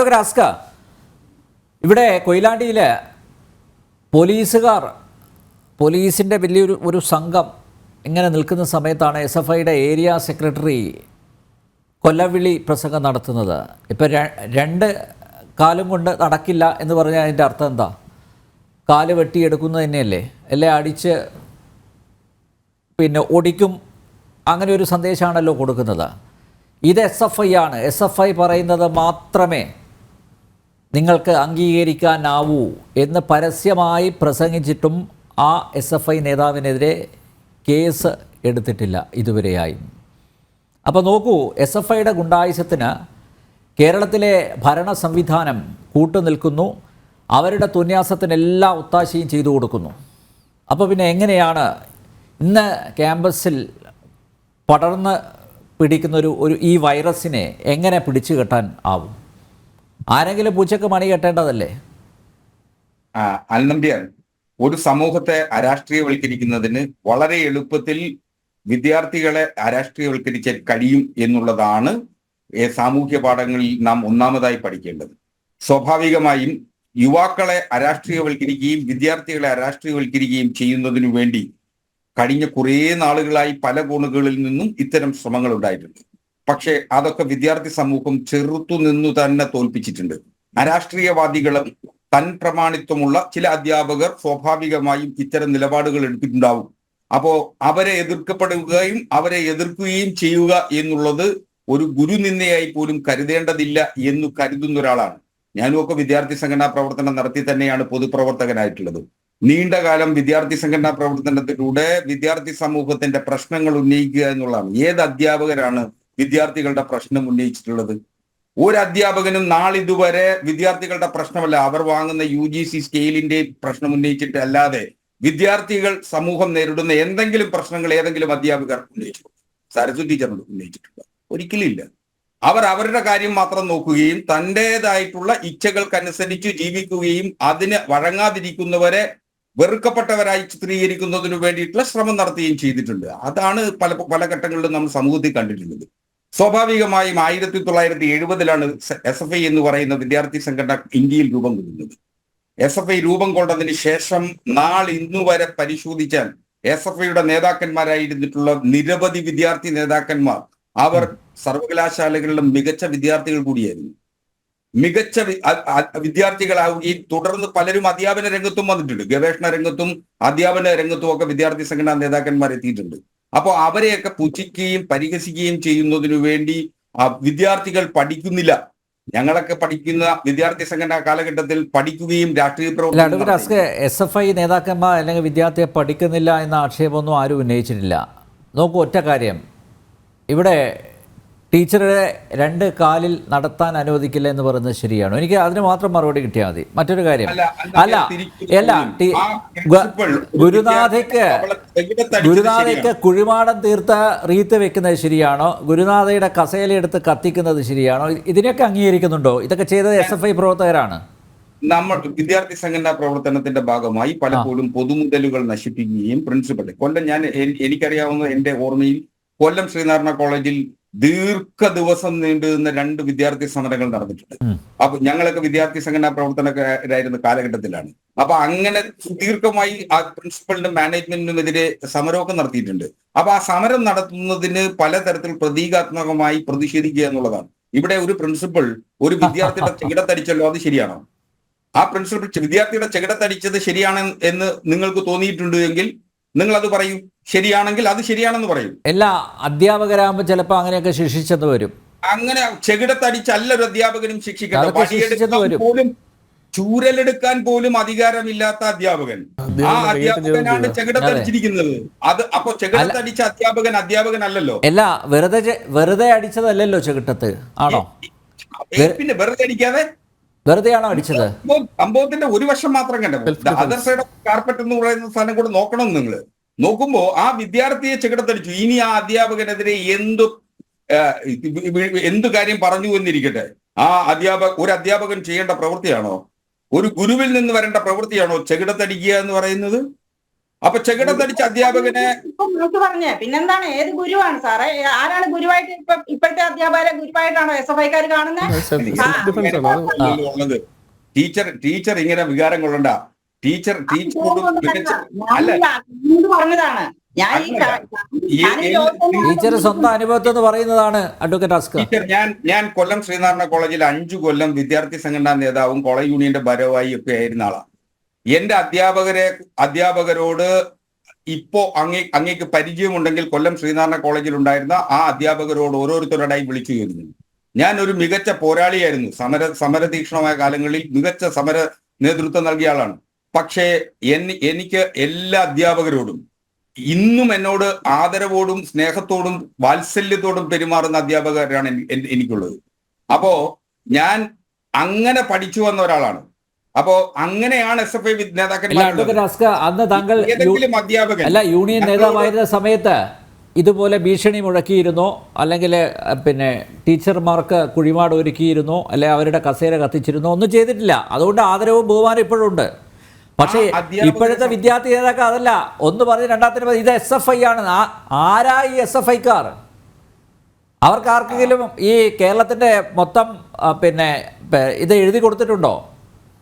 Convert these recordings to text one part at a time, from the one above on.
Advocate ആസ്ക ഇവിടെ കൊയിലാണ്ടിയിൽ പോലീസുകാർ പോലീസിന്റെ വലിയൊരു ഒരു സംഘം ഇങ്ങനെ നിൽക്കുന്ന സമയത്താണ് എസ് എഫ് ഐയുടെ ഏരിയ സെക്രട്ടറി കൊല്ലവിളി പ്രസംഗം നടത്തുന്നത്. ഇപ്പം രണ്ട് കാലും കൊണ്ട് നടക്കില്ല എന്ന് പറഞ്ഞാൽ അതിന്റെ അർത്ഥം എന്താ? കാൽ വെട്ടിയെടുക്കുന്നത് തന്നെയല്ലേ? അല്ലേ അടിച്ച് പിന്നെ ഒടിക്കും അങ്ങനെ ഒരു സന്ദേശമാണല്ലോ കൊടുക്കുന്നത്. ഇത് എസ് എഫ് ഐ ആണ്. എസ് എഫ് ഐ പറയുന്നത് മാത്രമേ നിങ്ങൾക്ക് അംഗീകരിക്കാനാവൂ എന്ന് പരസ്യമായി പ്രസംഗിച്ചിട്ടും ആ എസ് എഫ് ഐ നേതാവിനെതിരെ കേസ് എടുത്തിട്ടില്ല ഇതുവരെയായും. അപ്പോൾ നോക്കൂ എസ് എഫ് ഐയുടെ ഗുണ്ടായുസത്തിന് കേരളത്തിലെ ഭരണ സംവിധാനം കൂട്ടുനിൽക്കുന്നു അവരുടെ തുന്യാസത്തിന് എല്ലാ ഒത്താശയും ചെയ്തു കൊടുക്കുന്നു. അപ്പോൾ പിന്നെ എങ്ങനെയാണ് ഇന്ന് ക്യാമ്പസിൽ പടർന്ന് പിടിക്കുന്നൊരു ഒരു ഈ വൈറസിനെ എങ്ങനെ പിടിച്ചു കെട്ടാൻ ആവും? ആരെങ്കിലും പൂച്ചക്ക് മണി കെട്ടേണ്ടതല്ലേ? അൽനമ്പിയ ഒരു സമൂഹത്തെ അരാഷ്ട്രീയവൽക്കരിക്കുന്നതിന് വളരെ എളുപ്പത്തിൽ വിദ്യാർത്ഥികളെ അരാഷ്ട്രീയവൽക്കരിക്കാൻ കഴിയും എന്നുള്ളതാണ് സാമൂഹ്യ പാഠങ്ങളിൽ നാം ഒന്നാമതായി പഠിക്കേണ്ടത്. സ്വാഭാവികമായും യുവാക്കളെ അരാഷ്ട്രീയവൽക്കരിക്കുകയും വിദ്യാർത്ഥികളെ അരാഷ്ട്രീയവൽക്കരിക്കുകയും ചെയ്യുന്നതിനു വേണ്ടി കഴിഞ്ഞ കുറേ നാളുകളായി പല കോണുകളിൽ നിന്നും ഇത്തരം ശ്രമങ്ങൾ ഉണ്ടായിട്ടുണ്ട് പക്ഷേ അതൊക്കെ വിദ്യാർത്ഥി സമൂഹം ചെറുത്തു നിന്നു തന്നെ തോൽപ്പിച്ചിട്ടുണ്ട്. അരാഷ്ട്രീയവാദികളും തൻ പ്രമാണിത്വമുള്ള ചില അധ്യാപകർ സ്വാഭാവികമായും ഇത്തരം നിലപാടുകൾ എടുത്തിട്ടുണ്ടാവും. അപ്പോ അവരെ എതിർക്കപ്പെടുകയും അവരെ എതിർക്കുകയും ചെയ്യുക എന്നുള്ളത് ഒരു ഗുരുനിന്ദയായി പോലും കരുതേണ്ടതില്ല എന്ന് കരുതുന്ന ഒരാളാണ്. ഞാനും ഒക്കെ വിദ്യാർത്ഥി സംഘടനാ പ്രവർത്തനം നടത്തി തന്നെയാണ് പൊതുപ്രവർത്തകനായിട്ടുള്ളത്. നീണ്ടകാലം വിദ്യാർത്ഥി സംഘടനാ പ്രവർത്തനത്തിലൂടെ വിദ്യാർത്ഥി സമൂഹത്തിന്റെ പ്രശ്നങ്ങൾ ഉന്നയിക്കുക എന്നുള്ളതാണ്. ഏത് അധ്യാപകരാണ് വിദ്യാർത്ഥികളുടെ പ്രശ്നം ഉന്നയിച്ചിട്ടുള്ളത്. ഒരു അധ്യാപകനും നാളിതുവരെ വിദ്യാർത്ഥികളുടെ പ്രശ്നമല്ല. അവർ വാങ്ങുന്ന യു ജി സി സ്കെയിലിന്റെ പ്രശ്നം ഉന്നയിച്ചിട്ട് അല്ലാതെ വിദ്യാർത്ഥികൾ സമൂഹം നേരിടുന്ന എന്തെങ്കിലും പ്രശ്നങ്ങൾ ഏതെങ്കിലും അധ്യാപകർ ഉന്നയിച്ചിട്ടുണ്ട് സരസ്വതി ടീച്ചർ ഉന്നയിച്ചിട്ടുണ്ട് ഒരിക്കലും ഇല്ല അവർ അവരുടെ കാര്യം മാത്രം നോക്കുകയും തന്റെതായിട്ടുള്ള ഇച്ഛകൾക്കനുസരിച്ച് ജീവിക്കുകയും അതിന് വഴങ്ങാതിരിക്കുന്നവരെ വെറുക്കപ്പെട്ടവരായി ചിത്രീകരിക്കുന്നതിനു വേണ്ടിയിട്ടുള്ള ശ്രമം നടത്തുകയും ചെയ്തിട്ടുണ്ട്. അതാണ് പല പല ഘട്ടങ്ങളിലും നമ്മൾ സമൂഹത്തിൽ കണ്ടിട്ടുള്ളത്. സ്വാഭാവികമായും ആയിരത്തി തൊള്ളായിരത്തി എഴുപതിലാണ് എസ് എഫ് ഐ എന്ന് പറയുന്ന വിദ്യാർത്ഥി സംഘടന ഇന്ത്യയിൽ രൂപം കൊള്ളുന്നത്. എസ് എഫ് ഐ രൂപം കൊണ്ടതിന് ശേഷം നാൾ ഇന്നു വരെ പരിശോധിച്ചാൽ എസ് എഫ് ഐയുടെ നേതാക്കന്മാരായിരുന്നിട്ടുള്ള നിരവധി വിദ്യാർത്ഥി നേതാക്കന്മാർ അവർ സർവകലാശാലകളിലെ മികച്ച വിദ്യാർത്ഥികൾ കൂടിയായിരുന്നു. മികച്ച വിദ്യാർത്ഥികളാവുകയും തുടർന്ന് പലരും അധ്യാപന രംഗത്തും വന്നിട്ടുണ്ട്. ഗവേഷണ രംഗത്തും അധ്യാപന രംഗത്തും ഒക്കെ വിദ്യാർത്ഥി സംഘടനാ നേതാക്കന്മാർ എത്തിയിട്ടുണ്ട് അപ്പോൾ അവരെയൊക്കെ പുച്ഛിക്കുകയും പരിഹസിക്കുകയും ചെയ്യുന്നതിനു വേണ്ടി വിദ്യാർത്ഥികൾ പഠിക്കുന്നില്ല. ഞങ്ങളൊക്കെ പഠിക്കുന്ന വിദ്യാർത്ഥി സംഘടന കാലഘട്ടത്തിൽ പഠിക്കുകയും രാഷ്ട്രീയ പ്രവർത്തനം എസ് എഫ് ഐ നേതാക്കന്മാർ അല്ലെങ്കിൽ വിദ്യാർത്ഥിയെ പഠിക്കുന്നില്ല എന്ന ആക്ഷേപമൊന്നും ആരും ഉന്നയിച്ചിട്ടില്ല. നോക്കൂ ഒറ്റ കാര്യം. ഇവിടെ ടീച്ചറെ രണ്ട് കാലിൽ നടത്താൻ അനുവദിക്കില്ല എന്ന് പറയുന്നത് ശരിയാണ്. എനിക്ക് അതിന് മാത്രം മറുപടി കിട്ടിയാൽ മതി. മറ്റൊരു കാര്യം. അല്ല, അല്ല ഗുരുനാഥയ്ക്ക് ഗുരുനാഥയ്ക്ക് കുഴിമാടം തീർത്ത റീത്ത് വെക്കുന്നത് ശരിയാണോ? ഗുരുനാഥയുടെ കസേലയെടുത്ത് കത്തിക്കുന്നത് ശരിയാണോ? ഇതിനൊക്കെ അംഗീകരിക്കുന്നുണ്ടോ? ഇതൊക്കെ ചെയ്തത് എസ് എഫ് ഐ പ്രവർത്തകരാണ്. നമ്മൾ വിദ്യാർത്ഥി സംഘടനാ പ്രവർത്തനത്തിന്റെ ഭാഗമായി പലപ്പോഴും പൊതുമുതലുകൾ നശിപ്പിക്കുകയും പ്രിൻസിപ്പൽ കൊല്ലം ഞാൻ എനിക്കറിയാവുന്ന എന്റെ ഓർമ്മയിൽ കൊല്ലം ശ്രീനാരായണ കോളേജിൽ ദീർഘ ദിവസം നീണ്ടു നിന്ന രണ്ട് വിദ്യാർത്ഥി സമരങ്ങൾ നടന്നിട്ടുണ്ട്. അപ്പൊ ഞങ്ങളൊക്കെ വിദ്യാർത്ഥി സംഘടനാ പ്രവർത്തനക്കാരായിരുന്ന കാലഘട്ടത്തിലാണ്. അപ്പൊ അങ്ങനെ സുദീർഘമായി ആ പ്രിൻസിപ്പലിനും മാനേജ്മെന്റിനുമെതിരെ സമരമൊക്കെ നടത്തിയിട്ടുണ്ട്. അപ്പൊ ആ സമരം നടത്തുന്നതിന് പലതരത്തിൽ പ്രതീകാത്മകമായി പ്രതിഷേധിക്കുക എന്നുള്ളതാണ്. ഇവിടെ ഒരു പ്രിൻസിപ്പൾ ഒരു വിദ്യാർത്ഥിയുടെ ചെകിടത്തടിച്ചല്ലോ അത് ശരിയാണോ? ആ പ്രിൻസിപ്പൾ വിദ്യാർത്ഥിയുടെ ചെകിടത്തടിച്ചത് ശരിയാണ് എന്ന് നിങ്ങൾക്ക് തോന്നിയിട്ടുണ്ട് എങ്കിൽ നിങ്ങൾ അത് പറയൂ. ശരിയാണെങ്കിൽ അത് ശരിയാണെന്ന് പറയും. എല്ലാ അധ്യാപകരാകുമ്പോൾ ചിലപ്പോൾ അങ്ങനെയൊക്കെ ശിക്ഷിച്ചത് വരും. അങ്ങനെ ചെകിടത്തടിച്ചല്ല ഒരു അധ്യാപകനും വടിയെടുക്കാൻ പോലും ചൂരലെടുക്കാൻ പോലും അധികാരമില്ലാത്ത അധ്യാപകൻ. ആ അധ്യാപകനാണ് ചെകിടത്തടിച്ചിരിക്കുന്നത്. അത് അപ്പൊ ചെകിടത്തടിച്ച അധ്യാപകൻ അധ്യാപകൻ അല്ലല്ലോ അല്ല വെറുതെ വെറുതെ അടിച്ചതല്ലല്ലോ ചെകിട്ടത്ത്. ആണോ? പിന്നെ വെറുതെ അടിക്കാതെ? വെറുതെയാണോ അടിച്ചത്? സംഭവം- സംഭവത്തിന്റെ ഒരു വശം മാത്രം കണ്ടത് അതർ സൈഡ് ഓഫ് കാർപ്പറ്റ് എന്ന് പറയുന്ന സാധനം കൂടെ നോക്കണം നിങ്ങൾ? നോക്കുമ്പോ ആ വിദ്യാർത്ഥിയെ ചെകിടത്തടിച്ചു. ഇനി ആ അധ്യാപകനെതിരെ എന്തു എന്തു കാര്യം പറഞ്ഞു എന്നിരിക്കട്ടെ? ആ അധ്യാപക ഒരു അധ്യാപകൻ ചെയ്യേണ്ട പ്രവൃത്തിയാണോ? ഒരു ഗുരുവിൽ നിന്ന് വരേണ്ട പ്രവൃത്തിയാണോ ചെകിടത്തടിക്കുക എന്ന് പറയുന്നത്? അപ്പൊ ചെകിടത്തടിച്ച അധ്യാപകനെ പറഞ്ഞേ പിന്നെന്താണ്? ഏത് ഗുരുവാണ് സാറേ? ആരാണ് ഗുരുവായിട്ട് ഇപ്പൊ ഇപ്പോഴത്തെ അധ്യാപകരെ ഗുരുവായിട്ടാണോ എസ് എഫ് ഐക്കാർ കാണുന്നത് ടീച്ചർ ടീച്ചർ ഇങ്ങനെ വികാരം കൊള്ളണ്ട. ടീച്ചർ ടീച്ചർ പറഞ്ഞതാണ്. ടീച്ചർ സ്വന്തം അനുഭവത്തിൽ നിന്ന് പറയുന്നതാണ് അഡ്വക്കേറ്റ് അസ്കർ. ടീച്ചർ ഞാൻ ഞാൻ കൊല്ലം ശ്രീനാരായണ കോളേജിൽ അഞ്ചു കൊല്ലം വിദ്യാർത്ഥി സംഘടനാ നേതാവും കോളേജ് യൂണിയന്റെ ഭരവായി ഒക്കെ ആയിരുന്ന ആളാണ് എന്റെ അധ്യാപകരെ അധ്യാപകരോട് ഇപ്പോ അങ്ങേ അങ്ങേക്ക് പരിചയമുണ്ടെങ്കിൽ കൊല്ലം ശ്രീനാരായണ കോളേജിൽ ഉണ്ടായിരുന്ന ആ അധ്യാപകരോട് ഓരോരുത്തരോടായി വിളിച്ചു കയറുന്നു ഞാൻ ഒരു മികച്ച പോരാളിയായിരുന്നു. സമര സമരതീക്ഷണമായ കാലങ്ങളിൽ മികച്ച സമര നേതൃത്വം നൽകിയ ആളാണ്. പക്ഷേ എൻ എനിക്ക് എല്ലാ അധ്യാപകരോടും ഇന്നും എന്നോട് ആദരവോടും സ്നേഹത്തോടും വാത്സല്യത്തോടും പെരുമാറുന്ന അധ്യാപകരാണ് എനിക്കുള്ളത്. അപ്പോ ഞാൻ അങ്ങനെ പഠിച്ചു വന്ന ഒരാളാണ്. അപ്പോ അങ്ങനെയാണ് എസ് എഫ് ഐ നേതാക്കന്മാർ അന്ന് താങ്കൾ അധ്യാപകൻ. അല്ല യൂണിയൻ നേതാവായിരുന്ന സമയത്ത് ഇതുപോലെ ഭീഷണി മുഴക്കിയിരുന്നോ. അല്ലെങ്കിൽ പിന്നെ ടീച്ചർമാർക്ക് കുഴിമാട് ഒരുക്കിയിരുന്നോ. അല്ലെ അവരുടെ കസേര കത്തിച്ചിരുന്നോ. ഒന്നും ചെയ്തിട്ടില്ല. അതുകൊണ്ട് ആദരവും ബഹുമാനം ഇപ്പോഴും ഉണ്ട്. പക്ഷേ ഇപ്പോഴത്തെ വിദ്യാർത്ഥി നേതാക്കൾ അതല്ല. ഒന്ന് പറഞ്ഞ് രണ്ടാമത്തെ ഇത് എസ് എഫ് ഐ ആണ് ആരാ ഈ എസ് എഫ് ഐക്കാർ അവർക്ക് ആർക്കെങ്കിലും ഈ കേരളത്തിന്റെ മൊത്തം പിന്നെ ഇത് എഴുതി കൊടുത്തിട്ടുണ്ടോ?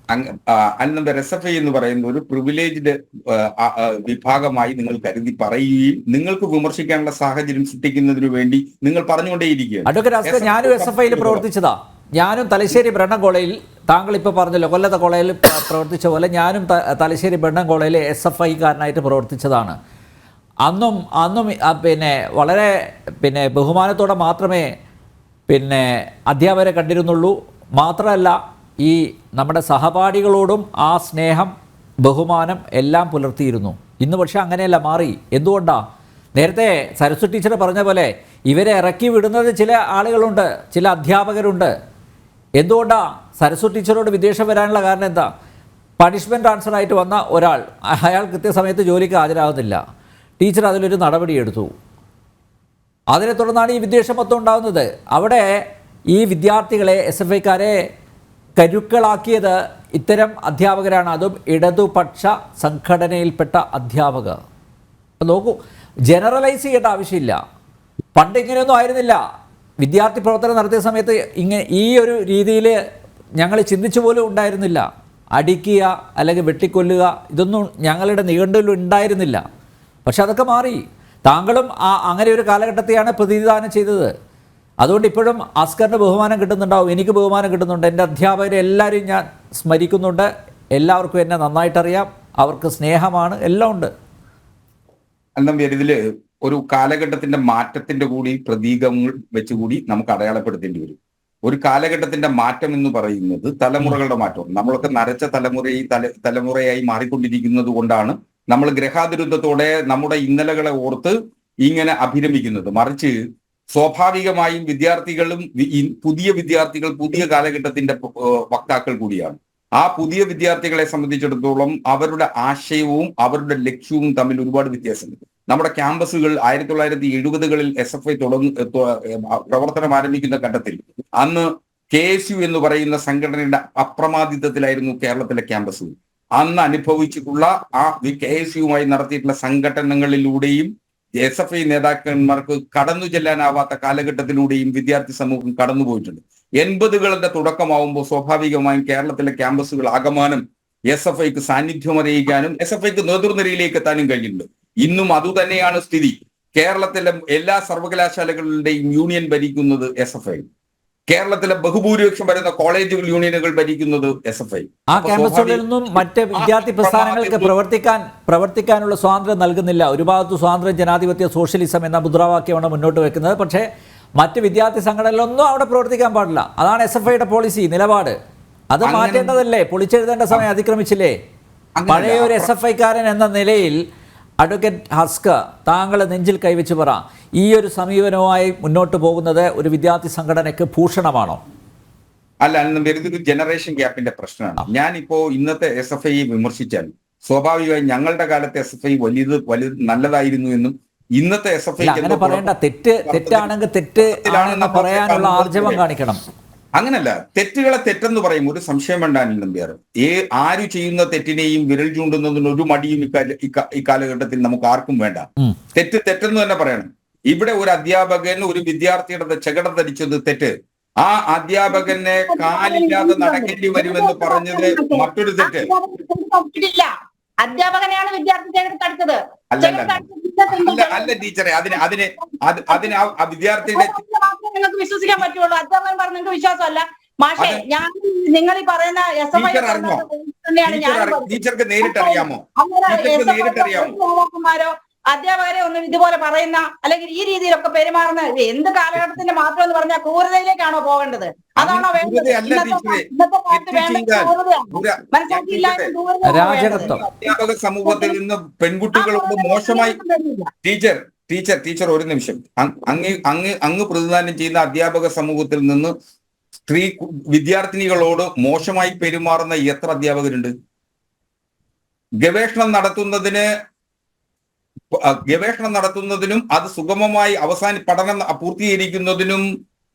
അന്നത്തെ അനന്തര എസ് എഫ് ഐ എന്ന് പറയുന്ന ഒരു പ്രിവിലേജ്ഡ് വിഭാഗമായി നിങ്ങൾ കരുതി പറയുകയും നിങ്ങൾക്ക് വിമർശിക്കാനുള്ള സാഹചര്യം സൃഷ്ടിക്കുന്നതിന് വേണ്ടി നിങ്ങൾ പറഞ്ഞുകൊണ്ടേയിരിക്കുകയാണ്. SFI ഞാനും എസ് എഫ് ഐയിൽ പ്രവർത്തിച്ചതാ. ഞാനും തലശ്ശേരി ബ്രണ്ണൻ കോളേജിൽ താങ്കൾ ഇപ്പോൾ പറഞ്ഞല്ലോ കൊല്ലത്തെ കോളേജിൽ പ്രവർത്തിച്ച പോലെ ഞാനും തലശ്ശേരി ബ്രണ്ണൻ കോളേജിൽ എസ് എഫ് ഐക്കാരനായിട്ട് പ്രവർത്തിച്ചതാണ്. അന്നും അന്നും പിന്നെ വളരെ പിന്നെ ബഹുമാനത്തോടെ മാത്രമേ പിന്നെ അധ്യാപകരെ കണ്ടിരുന്നുള്ളൂ. മാത്രമല്ല ഈ നമ്മുടെ സഹപാഠികളോടും ആ സ്നേഹം ബഹുമാനം എല്ലാം പുലർത്തിയിരുന്നു. ഇന്ന് പക്ഷേ അങ്ങനെയല്ല മാറി. എന്തുകൊണ്ടാ? നേരത്തെ സരസ്വതി ടീച്ചർ പറഞ്ഞ പോലെ ഇവരെ ഇറക്കി വിടുന്നത് ചില ആളുകളുണ്ട് ചില അധ്യാപകരുണ്ട്. എന്തുകൊണ്ടാ സരസ്വ ടീച്ചറോട് വിദേശം വരാനുള്ള കാരണം എന്താ? പണിഷ്മെന്റ് ട്രാൻസ്ഫർ ആയിട്ട് വന്ന ഒരാൾ അയാൾ കൃത്യസമയത്ത് ജോലിക്ക് ഹാജരാകുന്നില്ല. ടീച്ചർ അതിലൊരു നടപടിയെടുത്തു. അതിനെ തുടർന്നാണ് ഈ വിദ്വേഷം മൊത്തം ഉണ്ടാകുന്നത്. അവിടെ ഈ വിദ്യാർത്ഥികളെ എസ് എഫ് ഐക്കാരെ കരുക്കളാക്കിയത് ഇത്തരം അധ്യാപകരാണ്. അതും ഇടതുപക്ഷ സംഘടനയിൽപ്പെട്ട അധ്യാപകർ. നോക്കൂ ജനറലൈസ് ചെയ്യേണ്ട ആവശ്യമില്ല. പണ്ട് ഇങ്ങനെയൊന്നും ആയിരുന്നില്ല. വിദ്യാർത്ഥി പ്രവർത്തനം നടത്തിയ സമയത്ത് ഇങ്ങനെ ഈ ഒരു രീതിയിൽ ഞങ്ങൾ ചിന്തിച്ചു പോലും ഉണ്ടായിരുന്നില്ല. അടിക്കുക അല്ലെങ്കിൽ വെട്ടിക്കൊല്ലുക ഇതൊന്നും ഞങ്ങളുടെ നിഘണ്ടുവിൽ ഉണ്ടായിരുന്നില്ല. പക്ഷെ അതൊക്കെ മാറി. താങ്കളും ആ അങ്ങനെ ഒരു കാലഘട്ടത്തെയാണ് പ്രതിനിധാനം ചെയ്തത്. അതുകൊണ്ട് ഇപ്പോഴും അസ്കറിന് ബഹുമാനം കിട്ടുന്നുണ്ടാവും. എനിക്ക് ബഹുമാനം കിട്ടുന്നുണ്ട്. എന്റെ അധ്യാപകരെ എല്ലാവരെയും ഞാൻ സ്മരിക്കുന്നുണ്ട്. എല്ലാവർക്കും എന്നെ നന്നായിട്ടറിയാം. അവർക്ക് സ്നേഹമാണ്. എല്ലാം ഉണ്ട്. അന്നം ഒരു കാലഘട്ടത്തിന്റെ മാറ്റത്തിന്റെ കൂടി പ്രതീകങ്ങൾ വെച്ചുകൂടി നമുക്ക് അടയാളപ്പെടുത്തേണ്ടി വരും. ഒരു കാലഘട്ടത്തിന്റെ മാറ്റം എന്ന് പറയുന്നത് തലമുറകളുടെ മാറ്റം നമ്മളൊക്കെ നരച്ച തലമുറയായി തല തലമുറയായി മാറിക്കൊണ്ടിരിക്കുന്നത് കൊണ്ടാണ് നമ്മൾ ഗ്രഹാതിരുദ്ധത്തോടെ നമ്മുടെ ഇന്നലകളെ ഓർത്ത് ഇങ്ങനെ അഭിരമിക്കുന്നത്. മറിച്ച് സ്വാഭാവികമായും വിദ്യാർത്ഥികളും പുതിയ വിദ്യാർത്ഥികൾ പുതിയ കാലഘട്ടത്തിന്റെ വക്താക്കൾ കൂടിയാണ്. ആ പുതിയ വിദ്യാർത്ഥികളെ സംബന്ധിച്ചിടത്തോളം അവരുടെ ആശയവും അവരുടെ ലക്ഷ്യവും തമ്മിൽ ഒരുപാട് വ്യത്യാസമുണ്ട്. നമ്മുടെ ക്യാമ്പസുകൾ ആയിരത്തി തൊള്ളായിരത്തി എഴുപതുകളിൽ എസ് എഫ് ഐ തുടങ്ങ പ്രവർത്തനം ആരംഭിക്കുന്ന ഘട്ടത്തിൽ അന്ന് കെ എസ് യു എന്ന് പറയുന്ന സംഘടനയുടെ അപ്രമാദിത്വത്തിലായിരുന്നു കേരളത്തിലെ ക്യാമ്പസുകൾ. അന്ന് അനുഭവിച്ചിട്ടുള്ള ആ കെ എസ് യുമായി നടത്തിയിട്ടുള്ള സംഘടനകളിലൂടെയും എസ് എഫ് ഐ നേതാക്കന്മാർക്ക് കടന്നു ചെല്ലാനാവാത്ത കാലഘട്ടത്തിലൂടെയും വിദ്യാർത്ഥി സമൂഹം കടന്നുപോയിട്ടുണ്ട് എൺപതുകളുടെ തുടക്കമാവുമ്പോൾ സ്വാഭാവികമായും കേരളത്തിലെ ക്യാമ്പസുകൾ ആകമാനം എസ് എഫ് ഐക്ക് സാന്നിധ്യം അറിയിക്കാനും എസ് എഫ് ഐക്ക് നേതൃനിരയിലേക്ക് എത്താനും കഴിഞ്ഞിട്ടുണ്ട്. ഇന്നും അതുതന്നെയാണ് സ്ഥിതി. കേരളത്തിലെ എല്ലാ സർവകലാശാലകളുടെയും യൂണിയൻ ഭരിക്കുന്നത് എസ് എഫ് ഐ കേരളത്തിലെ ബഹുഭൂരിപക്ഷം വരുന്ന കോളേജുകൾ യൂണിയനുകൾ ഭരിക്കുന്നത് എസ് എഫ് ഐ ആ ക്യാമ്പസുകളിൽ നിന്നും മറ്റ് വിദ്യാർത്ഥി പ്രസ്ഥാനങ്ങൾക്ക് പ്രവർത്തിക്കാൻ പ്രവർത്തിക്കാനുള്ള സ്വാതന്ത്ര്യം നൽകുന്നില്ല. ഒരു ഭാഗത്ത് സ്വാതന്ത്ര്യം ജനാധിപത്യ സോഷ്യലിസം എന്ന മുദ്രാവാക്യമാണ് മുന്നോട്ട് വെക്കുന്നത്. പക്ഷേ മറ്റ് വിദ്യാർത്ഥി സംഘടനകളൊന്നും അവിടെ പ്രവർത്തിക്കാൻ പാടില്ല. അതാണ് എസ് എഫ് ഐയുടെ പോളിസി നിലപാട്. അത് മാറ്റേണ്ടതല്ലേ? പൊളിച്ചെഴുതേണ്ട സമയം അതിക്രമിച്ചില്ലേ? പഴയ ഒരു എസ് എഫ് ഐക്കാരൻ എന്ന നിലയിൽ അഡ്വക്കേറ്റ് ഹസ്ക താങ്കൾ നെഞ്ചിൽ കൈവച്ച് പറ. ഈ ഒരു സമീപനവുമായി മുന്നോട്ട് പോകുന്നത് ഒരു വിദ്യാർത്ഥി സംഘടനയ്ക്ക് ഭൂഷണമാണോ? അല്ല വരുന്നൊരു ഇതൊരു ജനറേഷൻ ഗ്യാപ്പിന്റെ പ്രശ്നമാണ്. ഞാനിപ്പോ ഇന്നത്തെ എസ് എഫ് ഐ വിമർശിച്ചാൽ സ്വാഭാവികമായി ഞങ്ങളുടെ കാലത്തെ എസ് എഫ് ഐ വലിയത് വലുത് നല്ലതായിരുന്നു എന്നും ഇന്നത്തെ എസ് എഫ് ഐ അങ്ങനെ പറയേണ്ട. തെറ്റ് തെറ്റാണെങ്കിൽ തെറ്റ് പറയാനുള്ള ആർജവം കാണിക്കണം. അങ്ങനല്ല. തെറ്റുകളെ തെറ്റെന്ന് പറയും. ഒരു സംശയം വേണ്ട അനിൽ നമ്പ്യാർ. ഏ ആര് ചെയ്യുന്ന തെറ്റിനെയും വിരൽ ചൂണ്ടുന്നതിന് ഒരു മടിയും ഇക്കാല- ഇക്ക- ഇക്കാലഘട്ടത്തിൽ നമുക്ക് ആർക്കും വേണ്ട. തെറ്റ് തെറ്റെന്ന് തന്നെ പറയണം. ഇവിടെ ഒരു അധ്യാപകൻ ഒരു വിദ്യാർത്ഥിയുടെ ചെകട ധരിച്ചത് തെറ്റ്. ആ അധ്യാപകനെ കാലില്ലാതെ നടക്കേണ്ടി വരുമെന്ന് പറഞ്ഞത് മറ്റൊരു തെറ്റ്. അധ്യാപകനെയാണ് വിദ്യാർത്ഥി തടുത്തത് അല്ല അല്ല ടീച്ചറെ അതിന് അതിന് അത് അതിന് ആ- വിദ്യാർത്ഥിയുടെ നിങ്ങൾക്ക് വിശ്വസിക്കാൻ പറ്റുള്ളൂ. അധ്യാപകൻ പറഞ്ഞ നിങ്ങൾക്ക് വിശ്വാസമല്ല. മാഷെ ഞാൻ നിങ്ങൾ ഈ പറയുന്ന എസ് എം ഐ ടീച്ചർക്ക് നേരിട്ടറിയാമോ? ടീച്ചർക്ക് SFI നേരിട്ട് അറിയാമോ? നേതാക്കന്മാരോ അധ്യാപകരെ ഒന്നും ഇതുപോലെ പറയുന്ന അല്ലെങ്കിൽ ഈ രീതിയിലൊക്കെ പെരുമാറുന്ന എന്ത് കാലഘട്ടത്തിന്റെ മാത്രം എന്ന് പറഞ്ഞാൽ ക്രൂരതയിലേക്കാണോ പോകേണ്ടത്? അതാണോ വേണ്ടത്? ഇന്നത്തെ കാലത്ത് വേണ്ടത് ക്രൂരതയാണ്. മനസ്സിലാക്കിയില്ലായ്മ. അധ്യാപക സമൂഹത്തിൽ നിന്ന് പെൺകുട്ടികളോട് മോശമായി ടീച്ചർ ടീച്ചർ ടീച്ചർ ഒരു നിമിഷം. അങ്- അങ്ങ് അങ്ങ് അങ്ങ് പ്രതിദാനം ചെയ്യുന്ന അധ്യാപക സമൂഹത്തിൽ നിന്ന് സ്ത്രീ വിദ്യാർത്ഥിനികളോട് മോശമായി പെരുമാറുന്ന എത്ര അധ്യാപകരുണ്ട്? ഗവേഷണം നടത്തുന്നതിന് ഗവേഷണം നടത്തുന്നതിനും അത് സുഗമമായി അവസാന പഠനം പൂർത്തീകരിക്കുന്നതിനും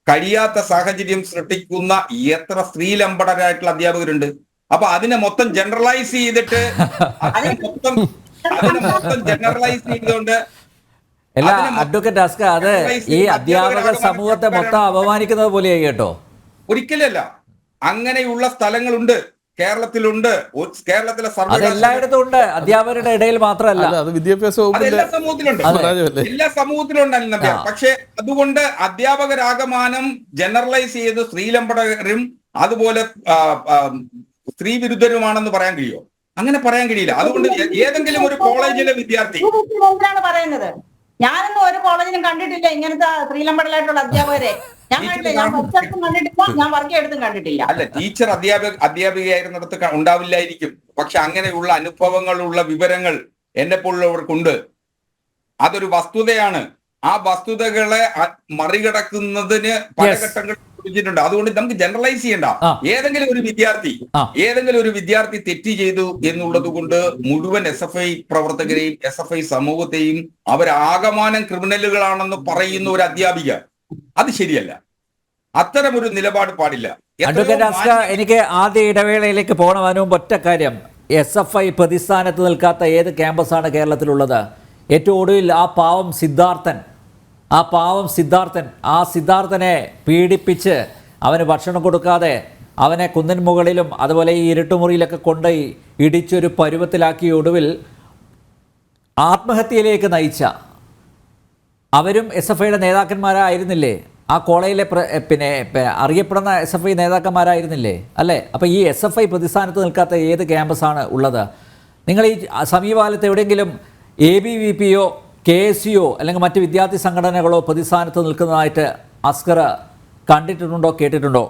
കഴിയാത്ത സാഹചര്യം സൃഷ്ടിക്കുന്ന എത്ര സ്ത്രീലമ്പടരായിട്ടുള്ള അധ്യാപകരുണ്ട്. അപ്പൊ അതിനെ മൊത്തം ജനറലൈസ് ചെയ്തിട്ട് അതിനെ മൊത്തം അതിനെ മൊത്തം ജനറലൈസ് ചെയ്തുകൊണ്ട് അല്ല അഡ്വക്കേറ്റ് അസ്ക അത് ഈ അധ്യാപക സമൂഹത്തെ മൊത്തം അപമാനിക്കുന്നത് പോലെയായി കേട്ടോ. ഒരിക്കലല്ല അങ്ങനെയുള്ള സ്ഥലങ്ങളുണ്ട്. കേരളത്തിലുണ്ട്. കേരളത്തിലെ സർവകലാശാല എല്ലായിടത്തും ഉണ്ട്. അധ്യാപകരുടെ ഇടയിൽ മാത്രമല്ല. അല്ല അത് വിദ്യാഭ്യാസ എല്ലാ സമൂഹത്തിലുണ്ട്. എല്ലാ സമൂഹത്തിലും അല്ല പക്ഷെ അതുകൊണ്ട് അധ്യാപകരാകമാനം ജനറലൈസ് ചെയ്ത് സ്ത്രീലംബടകരും അതുപോലെ സ്ത്രീ വിരുദ്ധരുമാണെന്ന് പറയാൻ കഴിയുമോ? അങ്ങനെ പറയാൻ കഴിയില്ല. അതുകൊണ്ട് ഏതെങ്കിലും ഒരു കോളേജിലെ വിദ്യാർത്ഥി പറയുന്നത്? ഞാനൊന്നും ഒരു കോളേജിലും കണ്ടിട്ടില്ല. ഇങ്ങനത്തെ ശ്രീലമ്പടലായിട്ടുള്ള അധ്യാപകരെ. ഞാൻ കണ്ടിട്ടില്ല. ഞാൻ പഠിച്ചിടത്തും കണ്ടിട്ടില്ല. ഞാൻ വർക്ക് എടുത്തും കണ്ടിട്ടില്ല. അല്ല ടീച്ചർ അധ്യാപക അധ്യാപികയായിരുന്നിടത്ത് ഉണ്ടാവില്ലായിരിക്കും. പക്ഷെ അങ്ങനെയുള്ള അനുഭവങ്ങളുള്ള വിവരങ്ങൾ എന്നെ പോലുള്ളവർക്കുണ്ട് അതൊരു വസ്തുതയാണ്. ആ വസ്തുതകളെ മറികടക്കുന്നതിന് പല Yes. കുറിച്ചിട്ടുണ്ട് അതുകൊണ്ട് നമുക്ക് ജനറലൈസ് ചെയ്യണ്ട. ഏതെങ്കിലും ഒരു വിദ്യാർത്ഥി ഏതെങ്കിലും ഒരു വിദ്യാർത്ഥി തെറ്റ് ചെയ്തു എന്നുള്ളത് കൊണ്ട് മുഴുവൻ എസ് എഫ് ഐ പ്രവർത്തകരെയും എസ് എഫ് ഐ സമൂഹത്തെയും അവരാകമാനം ക്രിമിനലുകളാണെന്ന് പറയുന്ന ഒരു അധ്യാപിക. അത് ശരിയല്ല. അത്തരമൊരു നിലപാട് പാടില്ല. അഡ്വക്കേറ്റ് അസ്ക എനിക്ക് ആദ്യ ഇടവേളയിലേക്ക് പോകണം അതിനു മുമ്പ് ഒറ്റ കാര്യം. എസ് എഫ് ഐ പ്രതിസ്ഥാനത്ത് നിൽക്കാത്ത ഏത് ക്യാമ്പസാണ് കേരളത്തിലുള്ളത്? ഏറ്റവും ഒടുവിൽ ആ പാവം സിദ്ധാർത്ഥൻ ആ പാവം സിദ്ധാർത്ഥൻ ആ സിദ്ധാർത്ഥനെ പീഡിപ്പിച്ച് അവന് ഭക്ഷണം കൊടുക്കാതെ അവനെ കുന്നിൻ മുകളിലും അതുപോലെ ഈ ഇരുട്ടുമുറിയിലൊക്കെ കൊണ്ടുപോയി ഇടിച്ചൊരു പരുവത്തിലാക്കിയ ഒടുവിൽ ആത്മഹത്യയിലേക്ക് നയിച്ച അവരും എസ് എഫ് ഐയുടെ നേതാക്കന്മാരായിരുന്നില്ലേ? ആ കോളേജിലെ പിന്നെ അറിയപ്പെടുന്ന എസ് എഫ് ഐ നേതാക്കന്മാരായിരുന്നില്ലേ? അല്ലേ? അപ്പോൾ ഈ എസ് എഫ് ഐ പ്രതിസ്ഥാനത്ത് നിൽക്കാത്ത ഏത് ക്യാമ്പസാണ് ഉള്ളത്? നിങ്ങൾ ഈ സമീപകാലത്ത് എവിടെയെങ്കിലും എ ബി വി പിയോ കെ എസ് യുയോ അല്ലെങ്കിൽ മറ്റ് വിദ്യാർത്ഥി സംഘടനകളോ പ്രതിസ്ഥാനത്ത് നിൽക്കുന്നതായിട്ട് അസ്കർ കണ്ടിട്ടുണ്ടോ കേട്ടിട്ടുണ്ടോ?